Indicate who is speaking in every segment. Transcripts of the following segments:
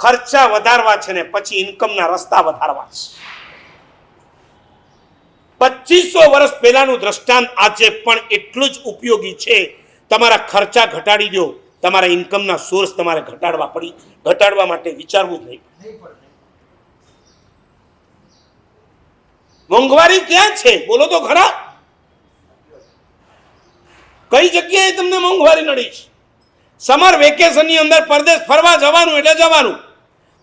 Speaker 1: ખર્ચા વધારવા છે ને પછી ઇન્કમના રસ્તા વધારવા છે. પચીસો વર્ષ પહેલાનું દ્રષ્ટાંત આજે પણ એટલું જ ઉપયોગી છે. તમારા ખર્ચા ઘટાડી દો. તમારા ઇન્કમના સોર્સ તમારે ઘટાડવા પડી, ઘટાડવા માટે વિચારવું જ નહીં મોંઘવારી ક્યાં છે? બોલો તો ખરા. કઈ જગ્યાએ તમને મોંઘવારી નડી છે? સમર વેકેશનની અંદર પરદેશ ફરવા જવાનું એટલે જવાનું.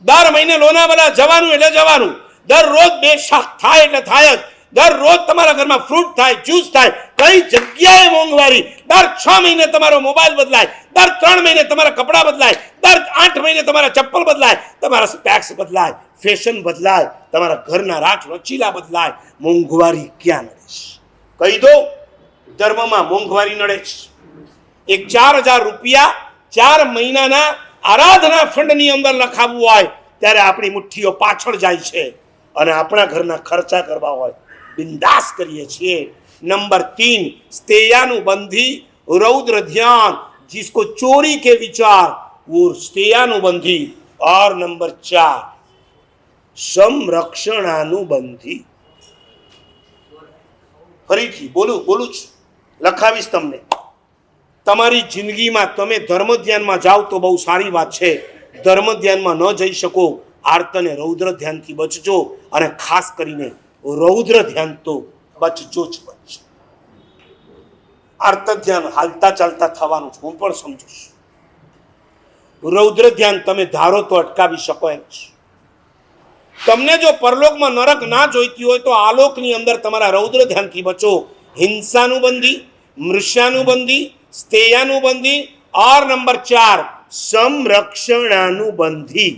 Speaker 1: દર મહિને લોનાવાલા જવાનું એટલે જવાનું. દરરોજ બે શાક થાય એટલે થાય જ. દરરોજ તમારા ઘરમાં ફ્રૂટ થાય જ્યુસ થાય, કઈ જગ્યાએ મોંઘવારી. દર છ મહિને તમારો મોબાઈલ બદલાય, દર ત્રણ મહિને તમારા કપડાં બદલાય, દર આઠ મહિને તમારા ચપ્પલ બદલાય, તમારા સ્પેક્સ બદલાય ફેશન બદલાય, તમારા ઘરના રાખ રચીલા બદલાય. મોંઘવારી ક્યાં નડે છે? કહી દો, ધર્મમાં મોંઘવારી નડે છે. એક ચાર હજાર રૂપિયા ચાર મહિનાના આરાધના ફંડની અંદર લખાવવું હોય ત્યારે આપણી મુઠ્ઠીઓ પાછળ જાય છે અને આપણા ઘરના ખર્ચા કરવા હોય બિંદાસ કરીએ છીએ નંબર तीन स्तेयानुबंधी रौद्र ध्यान जिसको चोरी के विचार वो स्तेयानुबंधी और नंबर चार સંરક્ષણાનુબંધી ફરીથી બોલું બોલું છું લખાવીશ તમને તમારી જિંદગીમાં તમે ધર્મ ધ્યાનમાં જાઓ તો બહુ સારી વાત છે. ધર્મ ધ્યાનમાં ન જઈ શકો. આર્ત અને રૌદ્ર ધ્યાનથી બચજો અને ખાસ કરીને રૌદ્ર ધ્યાન તો બચજો જ બચજો. આર્ત ધ્યાન હાલતા ચાલતા થવાનું છે. હું પણ સમજુ છું. રૌદ્ર ધ્યાન તમે ધારો તો અટકાવી શકો એમ છે. તમને જો પરલોકમાં નરક ના જોઈતી હોય તો આલોકની અંદર તમારા રૌદ્ર ધ્યાનથી બચો. મૃષ્યાનું મૃષ્યાનુબંધી સ્તેયાનુબંધી ઓર નંબર ચાર સંરક્ષણાનુબંધી.